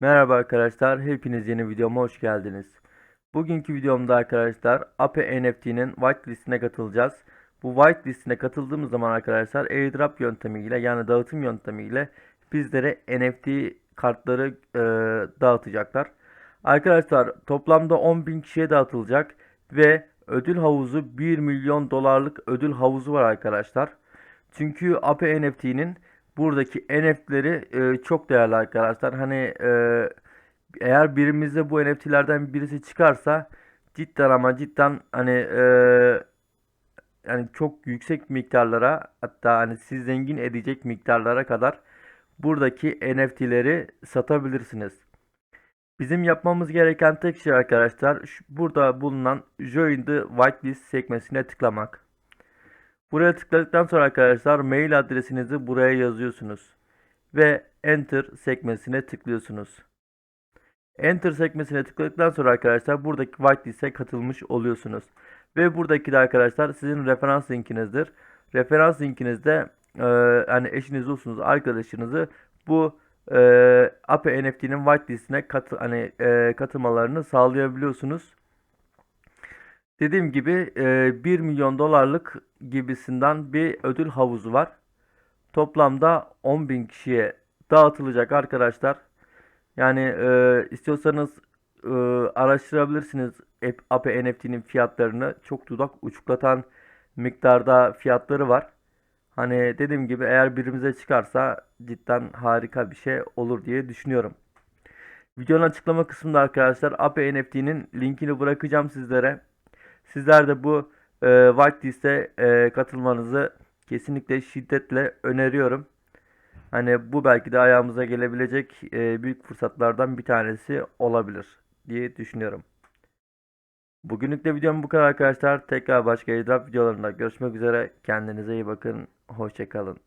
Merhaba arkadaşlar, hepiniz yeni videoma hoş geldiniz. Bugünkü videomda arkadaşlar Ape NFT'nin whitelistine katılacağız. Bu whitelistine katıldığımız zaman arkadaşlar airdrop yöntemiyle yani dağıtım yöntemiyle bizlere NFT kartları e, dağıtacaklar. Arkadaşlar toplamda 10.000 kişiye dağıtılacak ve ödül havuzu 1 milyon dolarlık ödül havuzu var arkadaşlar. Çünkü Ape NFT'nin buradaki NFT'leri e, çok değerli arkadaşlar. Hani e, eğer birimizde bu NFT'lerden birisi çıkarsa cidden ama cidden hani e, yani çok yüksek miktarlara hatta hani siz zengin edecek miktarlara kadar buradaki NFT'leri satabilirsiniz. Bizim yapmamız gereken tek şey arkadaşlar burada bulunan Join the Whitelist sekmesine tıklamak. Buraya tıkladıktan sonra arkadaşlar mail adresinizi buraya yazıyorsunuz ve Enter sekmesine tıklıyorsunuz. Enter sekmesine tıkladıktan sonra arkadaşlar buradaki whitelist'e katılmış oluyorsunuz. Ve buradaki de arkadaşlar sizin referans linkinizdir. Referans linkinizde e, hani eşiniz olsunuz arkadaşınızı bu e, Ape NFT'nin whitelist'ine katı, hani e, katılmalarını sağlayabiliyorsunuz. Dediğim gibi e, 1 milyon dolarlık gibisinden bir ödül havuzu var. Toplamda 10.000 kişiye dağıtılacak arkadaşlar. Yani istiyorsanız araştırabilirsiniz Ap- Ape NFT'nin fiyatlarını. Çok dudak uçuklatan miktarda fiyatları var. Hani dediğim gibi eğer birimize çıkarsa cidden harika bir şey olur diye düşünüyorum. Videonun açıklama kısmında arkadaşlar Ape NFT'nin linkini bırakacağım sizlere. Sizler de bu e, whitelist'e e, katılmanızı kesinlikle şiddetle öneriyorum. Hani bu belki de ayağımıza gelebilecek e, büyük fırsatlardan bir tanesi olabilir diye düşünüyorum. Bugünlük de videom bu kadar arkadaşlar. Tekrar başka airdrop videolarında görüşmek üzere. Kendinize iyi bakın. Hoşçakalın.